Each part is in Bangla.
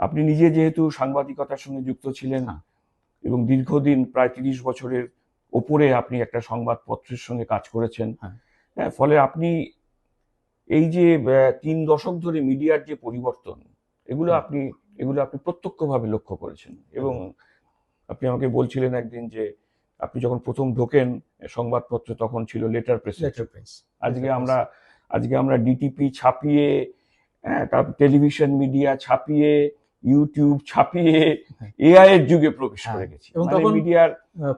আপনি নিজে যেহেতু সাংবাদিকতার সঙ্গে যুক্ত ছিলেন হ্যাঁ। এবং দীর্ঘদিন প্রায় তিরিশ বছরের ওপরে আপনি একটা সংবাদপত্রের সঙ্গে কাজ করেছেন হ্যাঁ। হ্যাঁ, ফলে আপনি এই যে তিন দশক ধরে মিডিয়ার যে পরিবর্তন এগুলো আপনি এগুলো আপনি প্রত্যক্ষভাবে লক্ষ্য করেছেন এবং আপনি আমাকে বলছিলেন একদিন যে আপনি যখন প্রথম ঢোকেন সংবাদপত্র তখন ছিল লেটার প্রেস লেটার প্রেস আজকে আমরা আজকে আমরা ডিটিপি ছাপিয়ে হ্যাঁ, তারপর টেলিভিশন মিডিয়া ছাপিয়ে ইউটিউব ছাপিয়ে হ্যাঁ। এআই এর যুগে প্রবেশ হ্যাঁ, করে গেছি। এবং মানে তখন- মিডিয়ার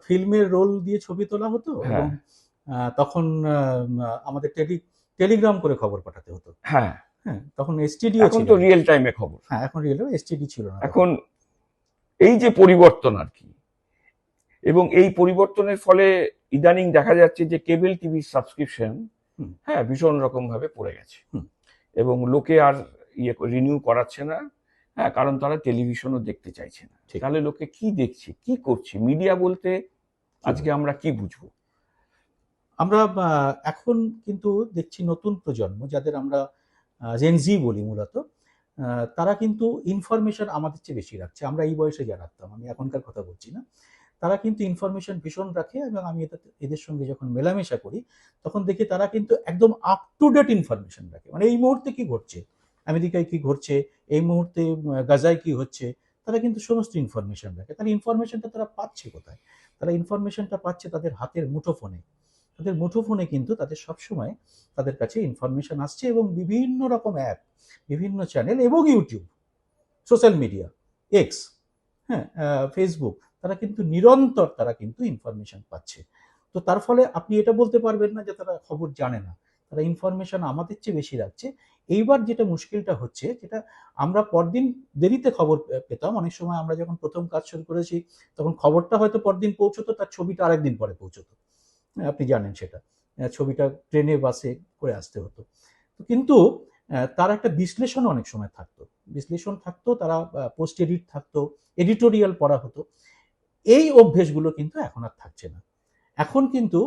ফিল্মের রোল দিয়ে ছবি তোলা হতো হ্যাঁ। এবং তখন আমাদের টেলি টেলিগ্রাম করে খবর পাঠাতে হতো। হ্যাঁ। হ্যাঁ তখন এসটিডিও এখন তো। রিয়েল টাইমে খবর। হ্যাঁ এখন রিয়েল এসটিডি ছিল না। এখন এই যে পরিবর্তন আর কি এবং এই পরিবর্তনের ফলে ইদানিং দেখা যাচ্ছে যে কেবল টিভির সাবস্ক্রিপশন হ্যাঁ ভীষণ রকম ভাবে পড়ে গেছে। এবং লোকে আর ইয়ে রিনিউ করাচ্ছে না। হ্যাঁ কারণ তারা টেলিভিশনও দেখতে চাইছে না। তাহলে লোকে কি দেখছে? কি করছে? মিডিয়া বলতে আজকে আমরা কি বুঝব? আমরা এখন কিন্তু দেখছি নতুন প্রজন্ম যাদের আমরা জেনজি বলি মূলত তারা কিন্তু ইনফরমেশন আমাদের চেয়ে বেশি রাখছে। আমরা এই বয়সে যা রাখতাম আমি এখনকার কথা বলছি না তারা কিন্তু ইনফরমেশন ভীষণ রাখে এবং আমি এদের সঙ্গে যখন মেলামেশা করি তখন দেখি তারা কিন্তু একদম আপ টু ডেট ইনফরমেশন রাখে। মানে এই মুহূর্তে কি ঘটছে? আমেরিকায় কি ঘটছে, এই মুহূর্তে গাজায় কি হচ্ছে, তারা কিন্তু সমস্ত ইনফরমেশন রাখে তার ইনফরমেশনটা তারা পাচ্ছে কোথায়? তারা ইনফরমেশনটা পাচ্ছে তাদের হাতের মুঠোফোনে। তাদের মুঠোফোনে কিন্তু তাদের সবসময় তাদের কাছে ইনফরমেশন আসছে এবং বিভিন্ন রকম অ্যাপ বিভিন্ন চ্যানেল এবং ইউটিউব সোশ্যাল মিডিয়া এক্স হ্যাঁ ফেসবুক তারা কিন্তু নিরন্তর তারা কিন্তু ইনফরমেশন পাচ্ছে। তো তার ফলে আপনি এটা বলতে পারবেন না যে তারা খবর জানে না। তারা ইনফরমেশন আমাদের চেয়ে বেশি রাখছে। এইবার যেটা মুশকিলটা হচ্ছে যেটা আমরা পরদিন দেরিতে খবর পেতাম অনেক সময় আমরা যখন প্রথম কাজ শুরু করেছি তখন খবরটা হয়তো পরদিন পৌঁছতো তার ছবিটা আরেকদিন পরে পৌঁছতো। হ্যাঁ, আপনি জানেন সেটা। ছবিটা ট্রেনে বাসে করে আসতে হতো। কিন্তু তার একটা বিশ্লেষণ অনেক সময় থাকতো। বিশ্লেষণ থাকতো তারা পোস্ট এডিট থাকতো এডিটোরিয়াল পড়া হতো। এই অভ্যেসগুলো কিন্তু এখন আর থাকছে না। এখন কিন্তু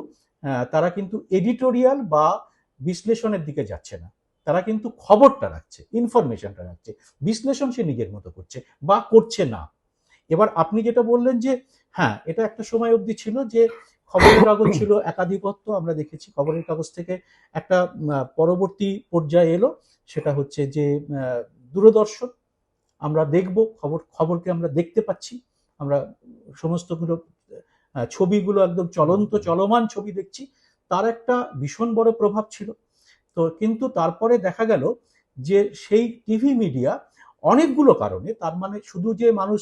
তারা কিন্তু এডিটোরিয়াল বা বিশ্লেষণের দিকে যাচ্ছে না। তারা কিন্তু খবরটা রাখছে ইনফরমেশনটা রাখছে। বিশ্লেষণ সে নিজের মতো করছে বা করছে না। এবার আপনি যেটা বললেন যে হ্যাঁ এটা একটা সময় অবধি ছিল যে খবরের কাগজ ছিল একাধিপত্য, আমরা দেখেছি খবরের কাগজ থেকে একটা পরবর্তী পর্যায়ে এলো, সেটা হচ্ছে যে দূরদর্শন। আমরা দেখব, খবর, খবরকে আমরা দেখতে পাচ্ছি। আমরা সমস্তগুলো ছবিগুলো একদম চলন্ত, চলমান ছবি দেখছি। তার একটা ভীষণ বড় প্রভাব ছিল। তো কিন্তু তারপরে দেখা গেল যে সেই টিভি মিডিয়া অনেকগুলো কারণে, তার মানে শুধু যে মানুষ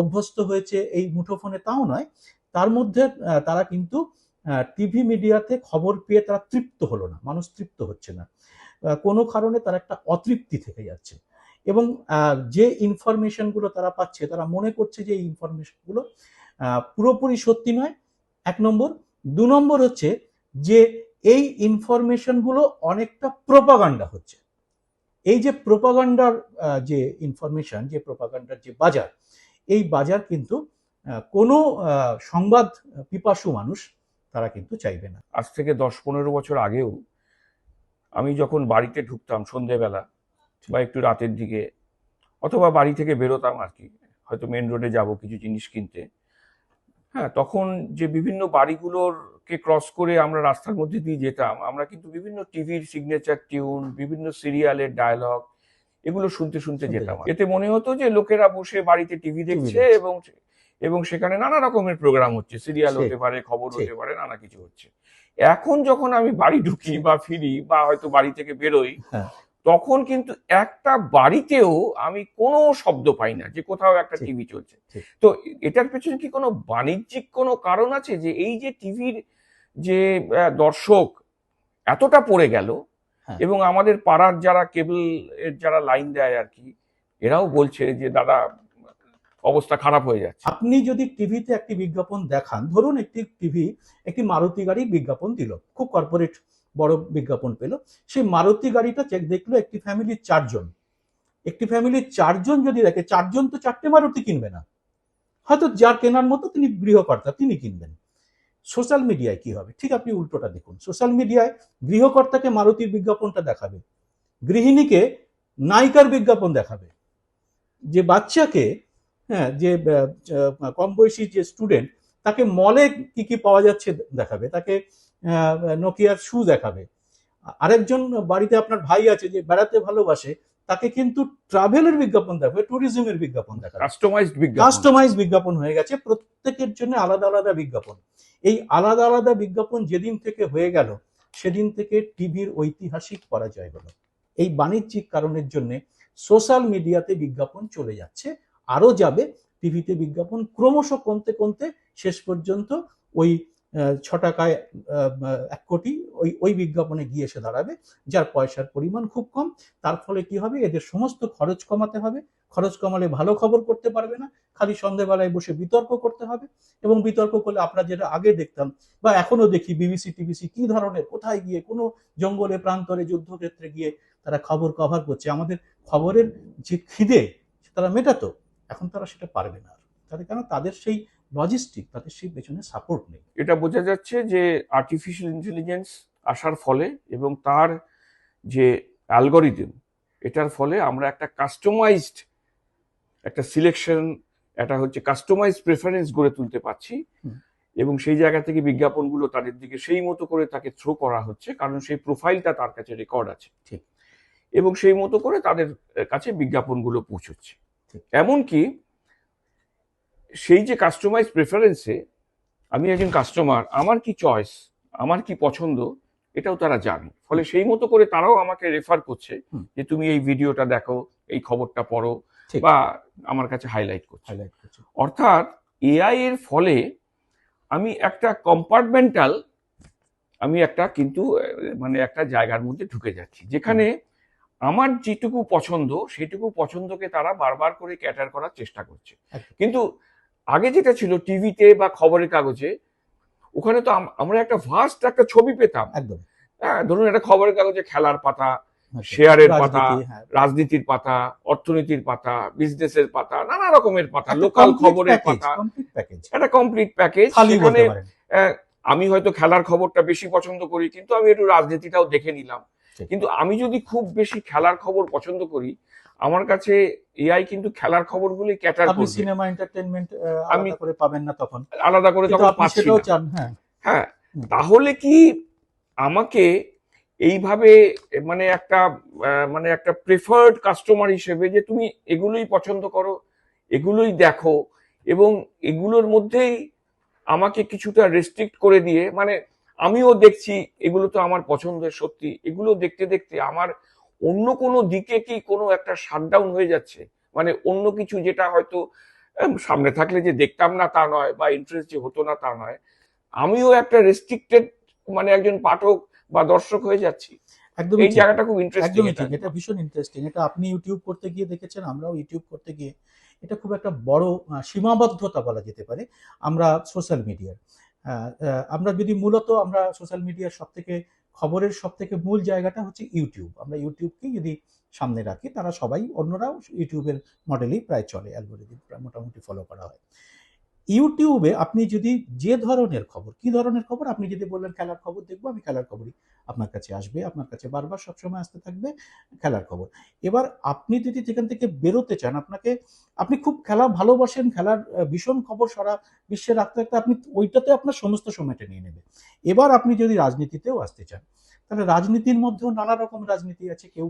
অভ্যস্ত হয়েছে এই মুঠোফোনে তাও নয়, তার মধ্যে তারা কিন্তু টিভি মিডিয়াতে খবর পেয়ে তারা তৃপ্ত হলো না, মানুষ তৃপ্ত হচ্ছে না। কোনো কারণে তার একটা অতৃপ্তি থেকে যাচ্ছে এবং যে ইনফরমেশনগুলো তারা পাচ্ছে, তারা মনে করছে যে এই ইনফরমেশনগুলো পুরোপুরি সত্যি নয়। এক নম্বর দু নম্বর হচ্ছে যে এই ইনফরমেশনগুলো অনেকটা প্রোপাগান্ডা হচ্ছে। এই যে প্রোপাগান্ডার যে ইনফরমেশন যে প্রোপাগান্ডার যে বাজার, এই বাজার কিন্তু কোনো সংবাদ পিপাসু মানুষ তারা কিন্তু চাইবে না। আজ থেকে দশ পনেরো বছর আগেও আমি যখন বাড়িতে ঢুকতাম সন্ধেবেলা বা একটু রাতের দিকে, অথবা বাড়ি থেকে বেরোতাম আর কি, হয়তো মেন রোডে যাব, কিছু জিনিস কিনতে হ্যাঁ তখন যে বিভিন্ন বাড়িগুলোর কে ক্রস করে আমরা রাস্তার মধ্যে দিয়ে যেতাম আমরা কিন্তু বিভিন্ন টিভির সিগনেচার টিউন বিভিন্ন সিরিয়ালের ডায়লগ এগুলো শুনতে শুনতে যেতাম। এতে মনে হতো যে লোকেরা বসে বাড়িতে টিভি দেখছে দেখছে। এবং এবং সেখানে নানা রকমের প্রোগ্রাম হচ্ছে সিরিয়াল হতে পারে খবর হতে পারে নানা কিছু হচ্ছে এখন যখন আমি বাড়ি ঢুকি বা ফিরি বা হয়তো বাড়ি থেকে বেরোই হ্যাঁ। তখন কিন্তু একটা বাড়িতেও আমি কোনো শব্দ পাই না যে কোথাও একটা টিভি চলছে। তো এটার পেছনে কি কোনো বাণিজ্যিক কোনো কারণ আছে যে এই যে টিভির যে দর্শক এতটা পড়ে গেল হ্যাঁ। এবং আমাদের পাড়ার যারা কেবল এর যারা লাইন দেয় আর কি এরাও বলছে যে দাদা অবস্থা খারাপ হয়ে যাচ্ছে। আপনি যদি টিভিতে একটি বিজ্ঞাপন দেখান ধরুন একটি টিভি একটি মারুতি গাড়ির বিজ্ঞাপন দিল খুব কর্পোরেট বড় বিজ্ঞাপন পেল। সেই মারুতি গাড়িটা চেক দেখল একটি ফ্যামিলির চারজন। একটি ফ্যামিলির চারজন যদি দেখে, চারজন তো চারটে মারুতি কিনবে না। হয়তো যার কেনার মতো তিনি গৃহকর্তা, তিনি কিনবেন। সোশ্যাল মিডিয়ায় কি হবে? ঠিক আপনি উল্টোটা দেখুন। সোশ্যাল মিডিয়ায় গৃহকর্তাকে মারুতির বিজ্ঞাপনটা দেখাবে। গৃহিণীকে নায়িকার বিজ্ঞাপন দেখাবে। যে বাচ্চাকে হ্যাঁ যে কম বয়সী যে স্টুডেন্ট তাকে মলে কি কি পাওয়া যাচ্ছে দেখাবে? তাকে নোকিয়ার শু দেখাবে। আরেকজন বাড়িতে আপনার ভাই আছে যে বেড়াতে ভালোবাসে তাকে কিন্তু ট্রাভেলের বিজ্ঞাপন দেখাবে ট্যুরিজমের বিজ্ঞাপন দেখাবে। কাস্টমাইজড বিজ্ঞাপন। বিজ্ঞাপন হয়ে গেছে প্রত্যেকের জন্য আলাদা আলাদা বিজ্ঞাপন। এই আলাদা আলাদা বিজ্ঞাপন যেদিন থেকে হয়ে গেল সেদিন থেকে টিভির ঐতিহাসিক পরাজয় হলো। এই বাণিজ্যিক কারণের জন্য সোশ্যাল মিডিয়াতে বিজ্ঞাপন চলে যাচ্ছে আরও যাবে। টিভিতে বিজ্ঞাপন ক্রমশ কমতে কমতে শেষ পর্যন্ত ওই ছ টাকায় এক কোটি ওই ওই বিজ্ঞাপনে গিয়ে এসে দাঁড়াবে, যার পয়সার পরিমাণ খুব কম। তার ফলে কি হবে? এদের সমস্ত খরচ কমাতে হবে। খরচ কমালে ভালো খবর করতে পারবে না। খালি সন্ধেবেলায় বসে বিতর্ক করতে হবে। এবং বিতর্ক করলে আমরা যেটা আগে দেখতাম বা এখনও দেখি, বিবিসি, টিবিসি কি ধরনের, কোথায় গিয়ে, কোনো জঙ্গলে, প্রান্তরে, যুদ্ধক্ষেত্রে গিয়ে তারা খবর কভার করছে। আমাদের খবরের যে খিদে তারা মেটাতো। এখন তারা সেটা পারবে না। তাদের কেন? তাদের সেই লজিস্টিক তাদের সেই পেছনে সাপোর্ট নেই। এটা বোঝা যাচ্ছে যে আর্টিফিশিয়াল ইন্টেলিজেন্স আসার ফলে এবং তার যে অ্যালগোরিদম এটার ফলে আমরা একটা কাস্টমাইজড একটা সিলেকশন একটা হচ্ছে কাস্টমাইজ প্রেফারেন্স গড়ে তুলতে পারছি। এবং সেই জায়গা থেকে বিজ্ঞাপনগুলো তাদের দিকে সেই মতো করে তাকে থ্রো করা হচ্ছে কারণ সেই প্রোফাইলটা তার কাছে রেকর্ড আছে। ঠিক। এবং সেই মতো করে তাদের কাছে বিজ্ঞাপনগুলো পৌঁছচ্ছে। এমনকি সেই যে কাস্টমাইজ প্রেফারেন্সে আমি একজন কাস্টমার আমার কি চয়েস আমার কি পছন্দ এটাও তারা জানে। ফলে সেই মতো করে তারাও আমাকে রেফার করছে যে তুমি এই ভিডিওটা দেখো এই খবরটা পড়ো বা আমার কাছে হাইলাইট করছে। হাইলাইট করছে। অর্থাৎ এআই এর ফলে আমি একটা কম্পার্টমেন্টাল আমি একটা কিন্তু মানে একটা জায়গার মধ্যে ঢুকে যাচ্ছি। যেখানে আমার যেটুকু পছন্দ সেটুকু পছন্দকে তারা বারবার করে ক্যাটার করার চেষ্টা করছে। কিন্তু আগে যেটা ছিল টিভিতে বা খবরের কাগজে ওখানে তো আমরা একটা ভাস্ট একটা ছবি পেতাম। একদম। হ্যাঁ ধরুন একটা খবরের কাগজে খেলার পাতা হ্যাঁ, শেয়ারের পাতা, হ্যাঁ। রাজনীতির পাতা অর্থনীতির পাতা বিজনেসের পাতা নানা রকমের পাতা লোকাল খবরের পাতা। একটা কমপ্লিট প্যাকেজ সেখানে আহ, আমি হয়তো খেলার খবরটা বেশি পছন্দ করি কিন্তু আমি একটু রাজনীতিটাও দেখে নিলাম। কিন্তু আমি যদি খুব বেশি খেলার খবর পছন্দ করি আমার কাছে এআই কিন্তু খেলার খবরগুলি ক্যাটার আপনি করবে। সিনেমা এন্টারটেনমেন্ট আমি- করে পাবেন না তখন। আলাদা করে তখন পাচ্ছি না। চান হ্যাঁ। হ্যাঁ তাহলে কি আমাকে এইভাবে মানে একটা মানে একটা প্রেফার্ড কাস্টমার হিসেবে যে তুমি এগুলোই পছন্দ করো এগুলোই দেখো এবং এগুলোর মধ্যেই আমাকে কিছুটা রেস্ট্রিক্ট করে দিয়ে মানে আমিও দেখছি এগুলো তো আমার পছন্দের সত্যি এগুলো দেখতে দেখতে আমার অন্য কোনো দিকে কি কোনো একটা শাটডাউন হয়ে যাচ্ছে? মানে অন্য কিছু যেটা হয়তো সামনে থাকলে যে দেখতাম না তা নয় বা ইন্টারেস্ট যে হতো না তা নয় আমিও একটা রেস্ট্রিক্টেড মানে একজন পাঠক বা দর্শক হয়ে যাচ্ছি। একদমই এই জায়গাটা খুব ইন্টারেস্টিং এটা। ভীষণ ইন্টারেস্টিং এটা আপনি ইউটিউব করতে গিয়ে দেখেছেন আমরাও ইউটিউব করতে গিয়ে। এটা খুব একটা বড় সীমাবদ্ধতা বলা যেতে পারে আমরা সোশ্যাল মিডিয়ার আমরা যদি মূলত আমরা সোশ্যাল মিডিয়ার সব থেকে খবরের সব থেকে মূল জায়গাটা হচ্ছে ইউটিউব। আমরা ইউটিউবকে যদি সামনে রাখি, তারা সবাই অন্যরাও ইউটিউবের মডেলেই প্রায় চলে অ্যালগোরিদম মোটামুটি ফলো করা হয়। ইউটিউবে আপনি যদি যে ধরনের খবর, কি ধরনের খবর? আপনি যদি বললেন খেলার খবর, দেখব আমি খেলার খবরই আপনার কাছে আসবে, আপনার কাছে বারবার সবসময় আসতে থাকবে খেলার খবর। এবার আপনি যদি সেখান থেকে বেরোতে চান, আপনাকে, আপনি খুব খেলা ভালোবাসেন, খেলার ভীষণ খবর সারা বিশ্বে রাখতে রাখতে আপনি ওইটাতে আপনার সমস্ত সময়টা নিয়ে নেবে এবার আপনি যদি রাজনীতিতেও আসতে চান, তাহলে রাজনীতির মধ্যেও নানা রকম রাজনীতি আছে। কেউ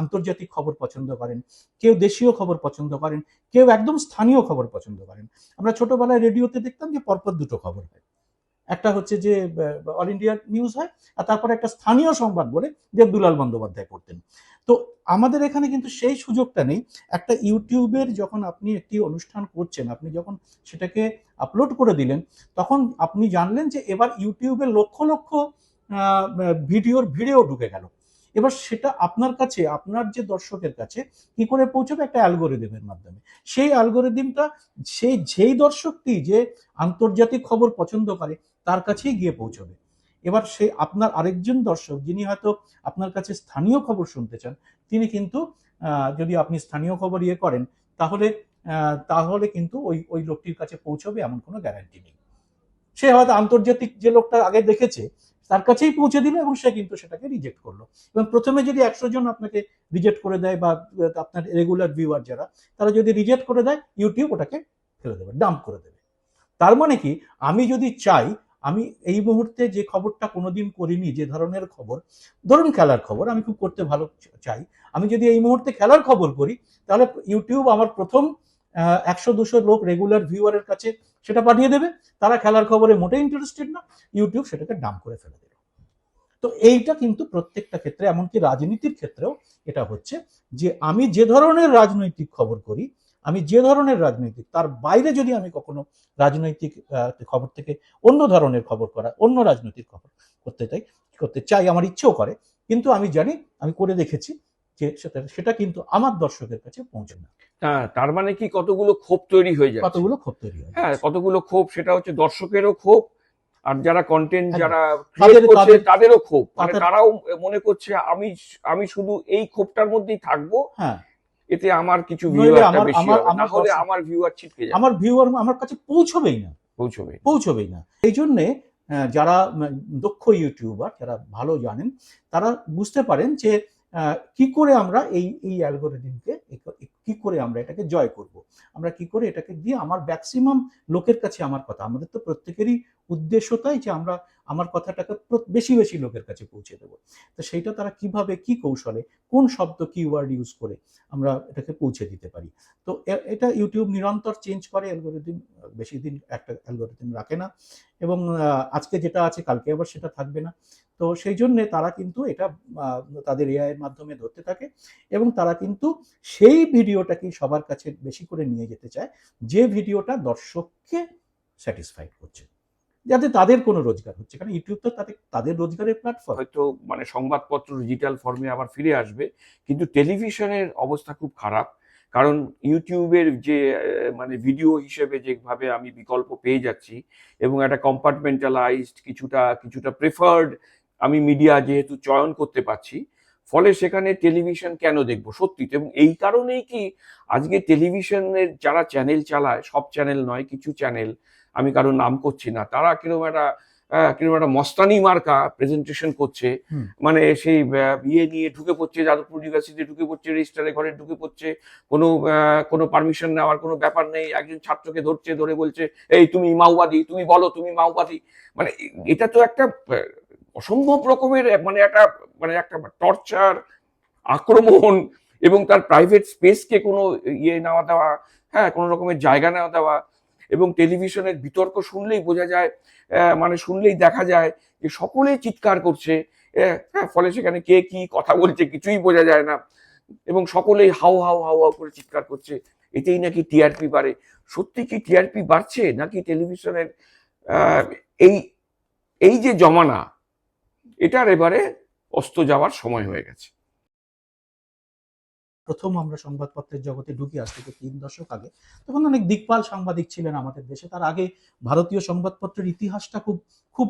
আন্তর্জাতিক খবর পছন্দ করেন, কেউ দেশীয় খবর পছন্দ করেন, কেউ একদম স্থানীয় খবর পছন্দ করেন। আমরা ছোটবেলায় রেডিওতে দেখতাম যে পরপর দুটো খবর হয়। একটা হচ্ছে যে অল ইন্ডিয়া নিউজ হয়, আর তারপরে একটা স্থানীয় সংবাদ বলে দেবদুলাল বন্দ্যোপাধ্যায় করতেন তো আমাদের এখানে কিন্তু সেই সুযোগটা নেই। একটা ইউটিউবের যখন আপনি একটি অনুষ্ঠান করছেন, আপনি যখন সেটাকে আপলোড করে দিলেন, তখন আপনি জানলেন যে এবার ইউটিউবে লক্ষ লক্ষ ভিডিওর ভিডিও ঢুকে গেল। এবার সেটা আপনার কাছে, আপনার যে দর্শকের কাছে কি করে পৌঁছবে? একটা অ্যালগোরিদমের মাধ্যমে। সেই অ্যালগোরিদমটা সেই যেই দর্শকটি যে আন্তর্জাতিক খবর পছন্দ করে, তার কাছেই গিয়ে পৌঁছবে। এবার সে আপনার আরেকজন দর্শক যিনি হয়তো আপনার কাছে স্থানীয় খবর শুনতে চান, তিনি কিন্তু যদি আপনি স্থানীয় খবর ইয়ে করেন, তাহলে তাহলে কিন্তু ওই ওই লোকটির কাছে পৌঁছবে এমন কোনো গ্যারান্টি নেই। সে হয়তো আন্তর্জাতিক যে লোকটা আগে দেখেছে, তার কাছেই পৌঁছে দিল এবং সে কিন্তু সেটাকে রিজেক্ট করল। এবং প্রথমে যদি একশো জন আপনাকে রিজেক্ট করে দেয় বা, আপনার রেগুলার ভিউয়ার যারা, তারা যদি রিজেক্ট করে দেয় ইউটিউব ওটাকে ফেলে দেবে ডাম্প করে দেবে। তার মানে কি, আমি যদি চাই আমি এই মুহূর্তে যে খবরটা কোনোদিন করিনি, যে ধরনের খবর, ধরুন খেলার খবর, আমি খুব করতে ভালো চাই। আমি যদি এই মুহূর্তে খেলার খবর করি, তাহলে ইউটিউব আমার প্রথম একশো দুশো লোক রেগুলার ভিউয়ারের কাছে সেটা পাঠিয়ে দেবে। তারা খেলার খবরে মোটেই ইন্টারেস্টেড না, ইউটিউব সেটাকে ডাম করে ফেলে দেবে। তো এইটা কিন্তু প্রত্যেকটা ক্ষেত্রে, এমনকি রাজনীতির ক্ষেত্রেও এটা হচ্ছে যে আমি যে ধরনের রাজনৈতিক খবর করি আমি যে ধরনের রাজনৈতিক তার বাইরে যদি আমি কখনো রাজনৈতিক খবর থেকে অন্য ধরনের খবর করা অন্য রাজনৈতিক খবর করতে চাই করতে চাই আমার ইচ্ছেও করে কিন্তু আমি জানি আমি করে দেখেছি যে সেটা সেটা কিন্তু আমার দর্শকের কাছে পৌঁছে না। হ্যাঁ তার মানে কি কতগুলো ক্ষোভ তৈরি হয়ে যায় কতগুলো ক্ষোভ তৈরি হয় হ্যাঁ কতগুলো ক্ষোভ সেটা হচ্ছে দর্শকেরও ক্ষোভ আর যারা কন্টেন্ট যারা তাদের- করছে তাদেরও ক্ষোভ। মানে তারাও মনে করছে আমি আমি শুধু এই ক্ষোভটার মধ্যেই থাকব হ্যাঁ। এতে আমার কিছু ভিউয়ারটা আমার- বেশি হবে না হলে আমার ভিউয়ার ছিটকে যাবে। আমার ভিউয়ার আমার কাছে পৌঁছবেই না। পৌঁছবে পৌঁছবেই না। এই জন্যে যারা দক্ষ ইউটিউবার যারা ভালো জানেন তারা বুঝতে পারেন যে কি করে আমরা এই এই অ্যালগোরিদমকে কি করে আমরা এটাকে জয় করব। আমরা কি করে এটাকে দিয়ে আমার ম্যাক্সিমাম লোকের কাছে আমার কথা। আমাদের তো প্রত্যেকেরই উদ্দেশ্য তাই যে আমরা আমার কথাটাকে বেশি বেশি লোকের কাছে পৌঁছে দেবো। তো সেইটা তারা কীভাবে, কি কৌশলে, কোন শব্দ কি ওয়ার্ড ইউজ করে আমরা এটাকে পৌঁছে দিতে পারি? তো এটা ইউটিউব নিরন্তর চেঞ্জ করে অ্যালগোরিদম বেশি দিন একটা অ্যালগোরিদম রাখে না। এবং আজকে যেটা আছে, কালকে আবার সেটা থাকবে না। তো সেই জন্যে তারা কিন্তু এটা তাদের এআইয়ের মাধ্যমে ধরতে থাকে। এবং তারা কিন্তু সেই ভিডিওটাকেই সবার কাছে বেশি করে নিয়ে যেতে চায়, যে ভিডিওটা দর্শককে স্যাটিসফাইড করছে। যাতে তাদের কোনো রোজগার হচ্ছে। কারণ ইউটিউব তো তাদের তাদের রোজগারের প্ল্যাটফর্ম হয়তো মানে সংবাদপত্র ডিজিটাল ফর্মে আবার ফিরে আসবে, কিন্তু টেলিভিশনের অবস্থা খুব খারাপ। কারণ ইউটিউবের যে মানে ভিডিও হিসেবে যেভাবে আমি বিকল্প পেয়ে যাচ্ছি এবং একটা কম্পার্টমেন্টালাইজড কিছুটা কিছুটা প্রেফার্ড আমি মিডিয়া যেহেতু চয়ন করতে পারছি, ফলে সেখানে টেলিভিশন কেন দেখব? সত্যি। এবং এই কারণেই কি আজকে টেলিভিশনের যারা চ্যানেল চালায়, সব চ্যানেল নয়, কিছু চ্যানেল আমি কারোর নাম করছি না। তারা কীরকম একটা কীরকম একটা মস্তানি মার্কা প্রেজেন্টেশন করছে। মানে সেই ইয়ে নিয়ে ঢুকে পড়ছে যাদবপুর ইউনিভার্সিটি ঢুকে পড়ছে রেজিস্টারের ঘরে ঢুকে পড়ছে। কোনো কোনো পারমিশন নেওয়ার কোনো ব্যাপার নেই। একজন ছাত্রকে ধরছে ধরে বলছে এই তুমি মাওবাদী তুমি বলো তুমি মাওবাদী। মানে এটা তো একটা অসম্ভব রকমের মানে একটা মানে একটা টর্চার আক্রমণ এবং তার প্রাইভেট স্পেসকে কোনো ইয়ে নেওয়া দেওয়া হ্যাঁ কোনো রকমের জায়গা নেওয়া দেওয়া। এবং টেলিভিশনের বিতর্ক শুনলেই বোঝা যায় মানে শুনলেই দেখা যায় যে সকলেই চিৎকার করছে হ্যাঁ ফলে সেখানে কে কি কথা বলছে কিছুই বোঝা যায় না এবং সকলেই হাউ হাউ হাউ হাউ করে চিৎকার করছে। এতেই নাকি টিআরপি বাড়ে। সত্যি কি টিআরপি বাড়ছে নাকি টেলিভিশনের এই এই যে জমানা, এটার এবারে অস্ত যাওয়ার সময় হয়ে গেছে। প্রথম আমরা সংবাদপত্রের জগতে ঢুকি আজ থেকে তিন দশক আগে, তখন অনেক দিকপাল সাংবাদিক ছিলেন আমাদের দেশে। তার আগে ভারতীয় সংবাদপত্রের ইতিহাসটা খুব খুব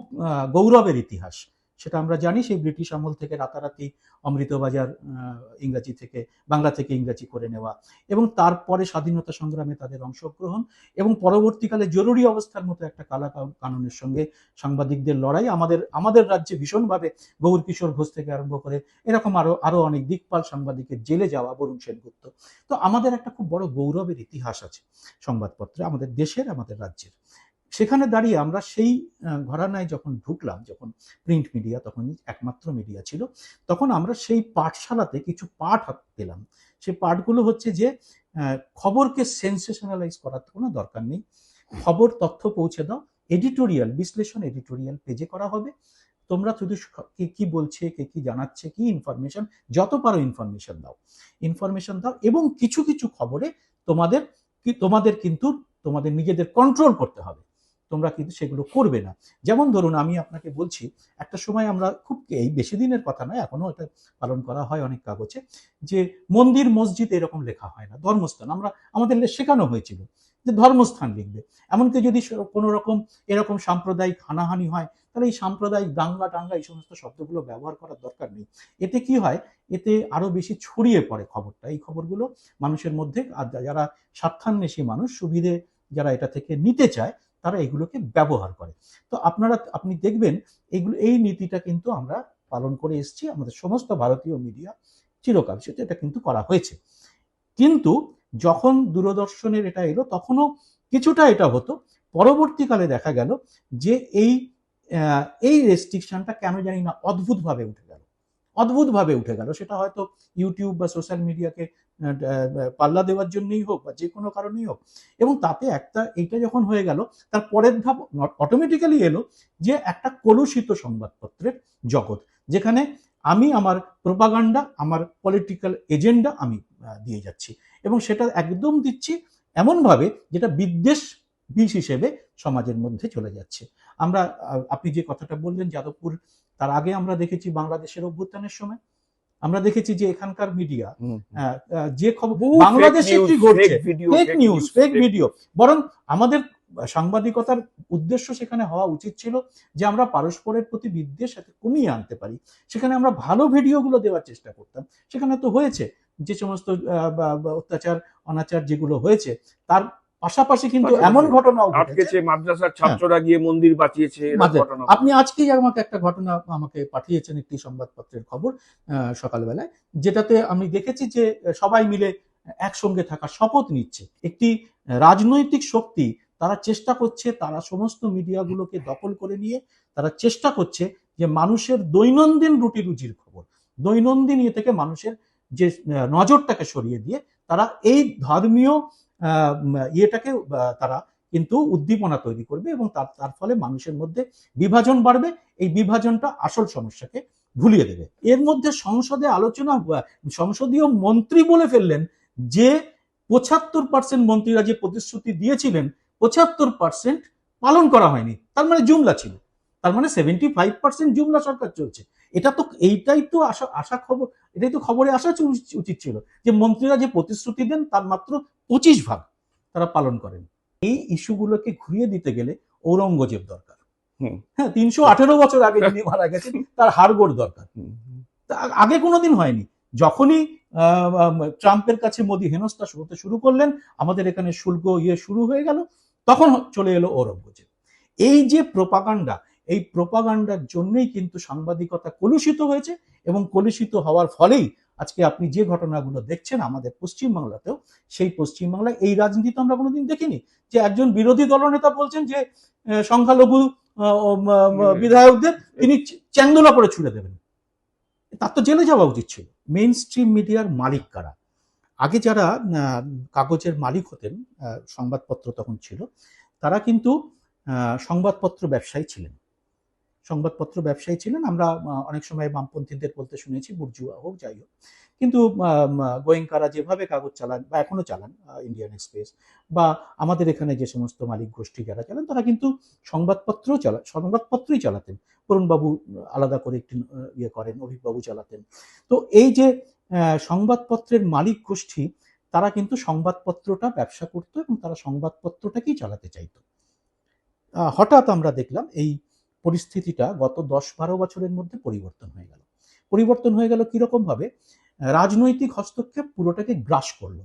গৌরবের ইতিহাস। সেটা আমরা জানি, সেই ব্রিটিশ আমল থেকে রাতারাতি অমৃতবাজার ইংরাজি থেকে, বাংলা থেকে ইংরাজি করে নেওয়া এবং তারপরে স্বাধীনতা সংগ্রামে তাদের অংশগ্রহণ এবং পরবর্তীকালে জরুরি অবস্থার মতো একটা কালা কানুনের সঙ্গে সাংবাদিকদের লড়াই। আমাদের আমাদের রাজ্যে ভীষণভাবে গৌর কিশোর ঘোষ থেকে আরম্ভ করে এরকম আরও আরও অনেক দিকপাল সাংবাদিকের জেলে যাওয়া বরুণ সেনগুপ্ত। তো আমাদের একটা খুব বড় গৌরবের ইতিহাস আছে সংবাদপত্রে, আমাদের দেশের, আমাদের রাজ্যের। সেখানে দাঁড়িয়ে আমরা সেই ঘরানায় যখন ঢুকলাম, যখন প্রিন্ট মিডিয়া তখন একমাত্র মিডিয়া ছিল, তখন আমরা সেই পাঠশালাতে কিছু পাঠ পেলাম। সেই পাঠগুলো হচ্ছে যে খবরকে সেন্সেশনালাইজ করার কোনো দরকার নেই। খবর, তথ্য পৌঁছে দাও এডিটোরিয়াল বিশ্লেষণ এডিটোরিয়াল পেজে করা হবে। তোমরা শুধু কে কি বলছে, কে কি জানাচ্ছে, কি ইনফরমেশন যত পারো ইনফরমেশন দাও। ইনফরমেশন দাও এবং কিছু কিছু খবরে তোমাদের তোমাদের কিন্তু, তোমাদের নিজেদের কন্ট্রোল করতে হবে। তোমরা কিন্তু সেগুলো করবে না। যেমন ধরুন, আমি আপনাকে বলছি, একটা সময় আমরা খুব, এই বেশি দিনের কথা নয়, এখনও এটা পালন করা হয় অনেক কাগজে, যে মন্দির, মসজিদ এরকম লেখা হয় না, ধর্মস্থান। আমরা, আমাদের শেখানো হয়েছিল যে ধর্মস্থান লিখবে। এমনকি যদি কোনো রকম, এরকম সাম্প্রদায়িক হানাহানি হয়, তাহলে এই সাম্প্রদায়িক দাঙ্গা টাঙ্গা এই সমস্ত শব্দগুলো ব্যবহার করার দরকার নেই। এতে কি হয়? এতে আরও বেশি ছড়িয়ে পড়ে খবরটা। এই খবরগুলো মানুষের মধ্যে, আর যারা স্বার্থান্বেষী মানুষ, সুবিধে যারা এটা থেকে নিতে চায় তারা এগুলোকে ব্যবহার করে। তো আপনারা, আপনি দেখবেন এগুলো, এই নীতিটা কিন্তু আমরা পালন করে এসেছি, আমাদের সমস্ত ভারতীয় মিডিয়া চিরকাল সেটা, এটা কিন্তু করা হয়েছে। কিন্তু যখন দূরদর্শনের এটা এলো, তখনও কিছুটা এটা হতো। পরবর্তীকালে দেখা গেল যে এই এই রেস্ট্রিকশনটা কেন জানি না অদ্ভুতভাবে উঠে অদ্ভুতভাবে উঠে গেল। সেটা হয়তো ইউটিউব বা সোশ্যাল মিডিয়াকে পাল্লা দেওয়ার জন্যই হোক বা যে কোনো কারণেই হোক। এবং তাতে একটা, এইটা যখন হয়ে গেল, তার পরের ধাপ অটোমেটিক্যালি এলো যে একটা কলুষিত সংবাদপত্রের জগৎ, যেখানে আমি আমার প্রোপাগান্ডা আমার পলিটিক্যাল এজেন্ডা আমি দিয়ে যাচ্ছি। এবং সেটা একদম দিচ্ছি এমনভাবে যেটা বিদ্বেষ বিষ হিসেবে সমাজের মধ্যে চলে যাচ্ছে। আমরা আপনি যে কথাটা বললেন যাদবপুর তার আগে আমরা দেখেছি বাংলাদেশের অভ্যুত্থানের সময়। আমরা দেখেছি যে এখানকার মিডিয়া যে খবর বাংলাদেশে কি ঘটছে? ফেক নিউজ ফেক ভিডিও বরং আমাদের সাংবাদিকতার উদ্দেশ্য সেখানে হওয়া উচিত ছিল যে আমরা পারস্পরের প্রতি বিদ্বেষ একে কমিয়ে আনতে পারি। সেখানে আমরা ভালো ভিডিওগুলো দেওয়ার চেষ্টা করতাম। সেখানে তো হয়েছে যে সমস্ত অত্যাচার অনাচার যেগুলো হয়েছে তার পাশাপাশি কিন্তু এমন ঘটনা আটকেছে মাদ্রাসার ছাত্ররা গিয়ে মন্দির বাঁচিয়েছে আপনি আজকেই আমাকে একটা ঘটনা আমাকে পাঠিয়েছেন একটি সংবাদপত্রের খবর সকালবেলায় যেটাতে আমি দেখেছি যে সবাই মিলে একসঙ্গে থাকার শপথ নিচ্ছে। একটি রাজনৈতিক শক্তি তারা চেষ্টা করছে তারা সমস্ত মিডিয়াগুলোকে দখল করে নিয়ে তারা চেষ্টা করছে যে মানুষের দৈনন্দিন রুটি রুজির খবর দৈনন্দিন ইয়ে থেকে মানুষের যে নজরটাকে সরিয়ে দিয়ে তারা এই ধর্মীয় ইয়েটাকে তারা কিন্তু উদ্দীপনা তৈরি করবে এবং তার তার ফলে মানুষের মধ্যে বিভাজন বাড়বে। এই বিভাজনটা আসল সমস্যাকে ভুলিয়ে দেবে। এর মধ্যে সংসদে আলোচনা সংসদীয় মন্ত্রী বলে ফেললেন যে পঁচাত্তর পার্সেন্ট মন্ত্রীরা যে প্রতিশ্রুতি দিয়েছিলেন, পঁচাত্তর পার্সেন্ট পালন করা হয়নি। তার মানে জুমলা ছিল। তার মানে সেভেন্টি ফাইভ পার্সেন্ট জুমলা সরকার চলছে। এটা তো, এইটাই তো আশা আশা খবর, এটাই তো খবরে আসা উচিত- উচিত ছিল যে মন্ত্রীরা যে প্রতিশ্রুতি দেন, তার মাত্র পঁচিশ ভাগ তারা পালন করেন। এই ইস্যুগুলোকে ঘুরিয়ে দিতে গেলে ঔরঙ্গজেব দরকার। হ্যাঁ তিনশো আঠেরো বছর আগে যিনি মারা গেছেন তার হাড়গোড় দরকার। আগে কোনোদিন হয়নি। যখনই ট্রাম্পের কাছে মোদী হেনস্থা হতে শুরু করলেন আমাদের এখানে শুল্ক ইয়ে শুরু হয়ে গেল তখন চলে এলো ঔরঙ্গজেব। এই যে প্রোপাগান্ডা এই প্রোপাগান্ডার জন্যই কিন্তু সাংবাদিকতা কলুষিত হয়েছে এবং কলুষিত হওয়ার ফলেই আজকে আপনি যে ঘটনাগুলো দেখছেন আমাদের পশ্চিমবাংলাতেও সেই পশ্চিমবাংলায় এই রাজনীতি তো আমরা কোনোদিন দেখিনি। যে একজন বিরোধী দলনেতা বলছেন যে সংখ্যালঘু বিধায়কদের তিনি চ্যাংদোলা করে ছুড়ে দেবেন। তার তো জেলে যাওয়া উচিত ছিল। মেইন স্ট্রিম মিডিয়ার মালিক কারা? আগে যারা আহ, কাগজের মালিক হতেন আহ, সংবাদপত্র তখন ছিল তারা কিন্তু আহ, সংবাদপত্র ব্যবসায়ী ছিলেন। সংবাদপত্র ব্যবসায়ী ছিলেন। আমরা অনেক সময় বামপন্থীদের বলতে শুনেছি, বুর্জুয়া হোক, যাই হোক। কিন্তু গোয়েঙ্কারা যেভাবে কাগজ চালান বা এখনও চালান ইন্ডিয়ান এক্সপ্রেস বা আমাদের এখানে যে সমস্ত মালিক গোষ্ঠী যারা চালান, তারা কিন্তু সংবাদপত্র চালা, সংবাদপত্রই চালাতেন। করুণবাবু আলাদা করে একটি ইয়ে করেন, অভিকবাবু চালাতেন। তো এই যে সংবাদপত্রের মালিক গোষ্ঠী, তারা কিন্তু সংবাদপত্রটা ব্যবসা করতো এবং তারা সংবাদপত্রটাকেই চালাতে চাইতো। হঠাৎ আমরা দেখলাম এই পরিস্থিতিটা গত দশ বারো বছরের মধ্যে পরিবর্তন হয়ে গেল। পরিবর্তন হয়ে গেল কীরকম ভাবে? রাজনৈতিক হস্তক্ষেপ পুরোটাকে গ্রাস করল।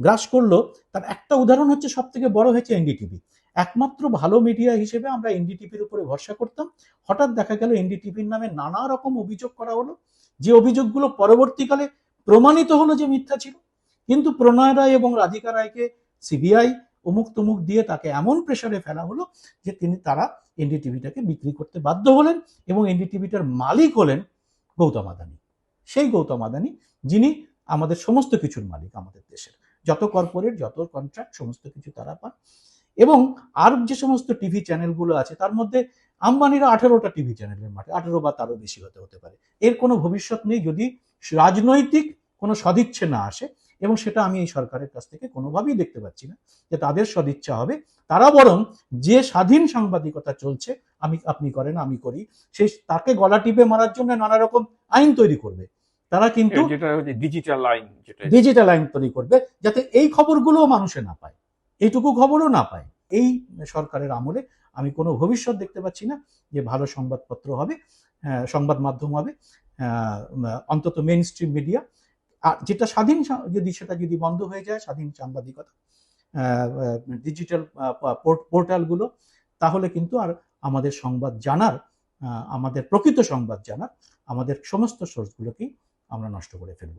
গ্রাস করল, তার একটা উদাহরণ হচ্ছে সব থেকে বড় হয়েছে এনডিটিভি। একমাত্র ভালো মিডিয়া হিসেবে আমরা এনডিটিভির উপরে ভরসা করতাম। হঠাৎ দেখা গেল এনডিটিভির নামে নানা রকম অভিযোগ করা হলো। যে অভিযোগগুলো পরবর্তীকালে প্রমাণিত হলো যে মিথ্যা ছিল। কিন্তু প্রণয় রায় এবং রাধিকা রায়কে সিবিআই অমুক তমুক দিয়ে তাকে এমন প্রেসারে ফেলা হলো যে তিনি তারা এনডিটিভিটাকে বিক্রি করতে বাধ্য হলেন এবং এনডিটিভিটার মালিক হলেন গৌতম আদানি। সেই গৌতম আদানি, যিনি আমাদের সমস্ত কিছুর মালিক আমাদের দেশের। যত কর্পোরেট যত কন্ট্রাক্ট সমস্ত কিছু তারা পান। এবং আর যে সমস্ত টিভি চ্যানেলগুলো আছে, তার মধ্যে আম্বানিরা আঠেরোটা টিভি চ্যানেলের মাঠে, আঠেরো বা তারও বেশি হতে হতে পারে। এর কোনো ভবিষ্যৎ নেই। যদি রাজনৈতিক কোনো সদিচ্ছে না আসে এবং সেটা আমি এই সরকারের কাছ থেকে কোনোভাবেই দেখতে পাচ্ছি না যে তাদের সদিচ্ছা হবে। তারা বরং যে স্বাধীন সাংবাদিকতা চলছে আমি আপনি করেন আমি করি সেই তাকে গলা টিপে মারার জন্য নানা রকম আইন তৈরি করবে। তারা কিন্তু ডিজিটাল লাইন যেটা ডিজিটাল আইন তৈরি করবে যাতে এই খবরগুলোও মানুষে না পায়। এইটুকু খবরও না পায়। এই সরকারের আমলে আমি কোনো ভবিষ্যৎ দেখতে পাচ্ছি না যে ভালো সংবাদপত্র হবে আহ, সংবাদ মাধ্যম হবে অন্তত মেন স্ট্রিম মিডিয়া আর যেটা স্বাধীন যদি সেটা যদি বন্ধ হয়ে যায়, স্বাধীন সাংবাদিকতা ডিজিটাল পোর্টালগুলো তাহলে কিন্তু আর আমাদের সংবাদ জানার আমাদের প্রকৃত সংবাদ জানার, আমাদের সমস্ত সোর্সগুলোকেই আমরা নষ্ট করে ফেলব।